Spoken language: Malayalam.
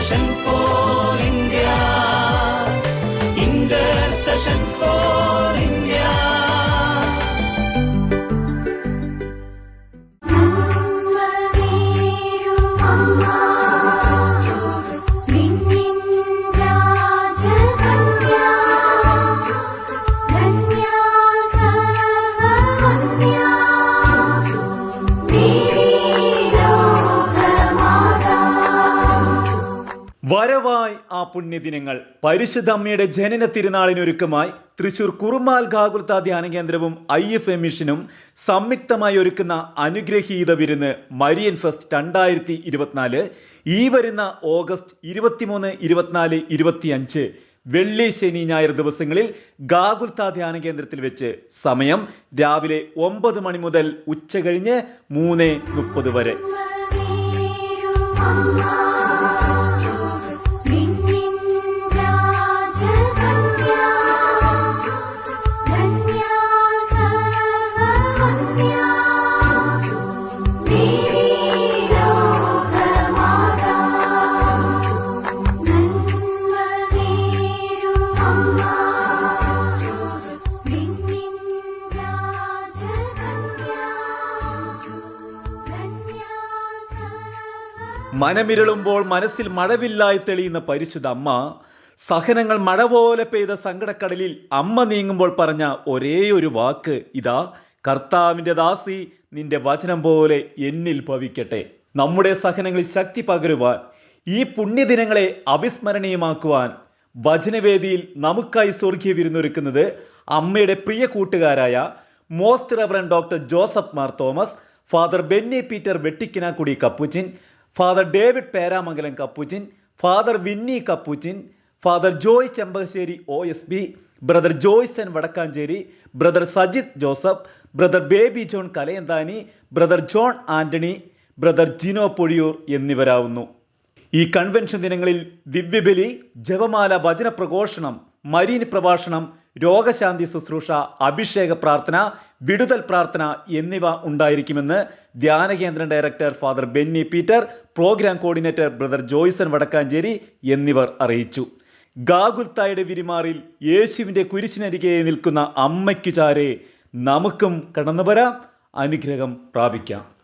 Intercession for India. Intercession for India. വരവായി ആ പുണ്യദിനങ്ങൾ. പരിശുദ്ധ അമ്മയുടെ ജനന തിരുനാളിനൊരുക്കമായി തൃശൂർ കുറുമാൽ ഗാകുൽത്ത ധ്യാന കേന്ദ്രവും ഐ എഫ് എ മിഷനും സംയുക്തമായി ഒരുക്കുന്ന അനുഗ്രഹീത വിരുന്ന് മരിയൻ ഫെസ്റ്റ് രണ്ടായിരത്തി ഇരുപത്തിനാല് ഈ വരുന്ന ഓഗസ്റ്റ് ഇരുപത്തിമൂന്ന് ഇരുപത്തിനാല് ഇരുപത്തിയഞ്ച് വെള്ളി ശനി ഞായർ ദിവസങ്ങളിൽ ഗാകുൽത്ത ധ്യാന കേന്ദ്രത്തിൽ വെച്ച് സമയം രാവിലെ ഒമ്പത് മണി മുതൽ ഉച്ച കഴിഞ്ഞ് മൂന്ന് മുപ്പത് വരെ. മനമിരളുമ്പോൾ മനസ്സിൽ മഴവില്ലായി തെളിയുന്ന പരിശുദ്ധ അമ്മ സഹനങ്ങൾ മഴ പോലെ പെയ്ത സങ്കടക്കടലിൽ അമ്മ നീങ്ങുമ്പോൾ പറഞ്ഞ ഒരേ ഒരു വാക്ക് ഇതാ കർത്താവിന്റെ ദാസി നിന്റെ വചനം പോലെ എന്നിൽ ഭവിക്കട്ടെ. നമ്മുടെ സഹനങ്ങളിൽ ശക്തി പകരുവാൻ ഈ പുണ്യദിനങ്ങളെ അവിസ്മരണീയമാക്കുവാൻ വചനവേദിയിൽ നമുക്കായി സ്വർഗീയ വിരുന്നൊരുക്കുന്നത് അമ്മയുടെ പ്രിയ കൂട്ടുകാരായ most reverend doctor Joseph Mar Thomas father Benny Peter Vettikkinakudy capuchin father David Peramangalam capuchin father Vinny capuchin father Joy Chempakassery O S B brother Joyson Vadakkanchery brother Sajith Joseph brother Baby John Kalayanthani brother John Antony brother Jino Pozhiyoor എന്നിവരാവുന്നു. ഈ കൺവെൻഷൻ ദിനങ്ങളിൽ ദിവ്യബലി ജപമാല വചന പ്രഘോഷണം മരീൻ പ്രഭാഷണം രോഗശാന്തി ശുശ്രൂഷ അഭിഷേക പ്രാർത്ഥന വിടുതൽ പ്രാർത്ഥന എന്നിവ ഉണ്ടായിരിക്കുമെന്ന് ധ്യാന കേന്ദ്രം director father Benny Peter programme coordinator brother Joyson Vadakkanchery എന്നിവർ അറിയിച്ചു. ഗാഗുൽത്തായുടെ വിരിമാറിൽ യേശുവിന്റെ കുരിശിനരികെ നിൽക്കുന്ന അമ്മയ്ക്കു ചാരെ നമുക്കും കടന്നു വരാം അനുഗ്രഹം പ്രാപിക്കാം.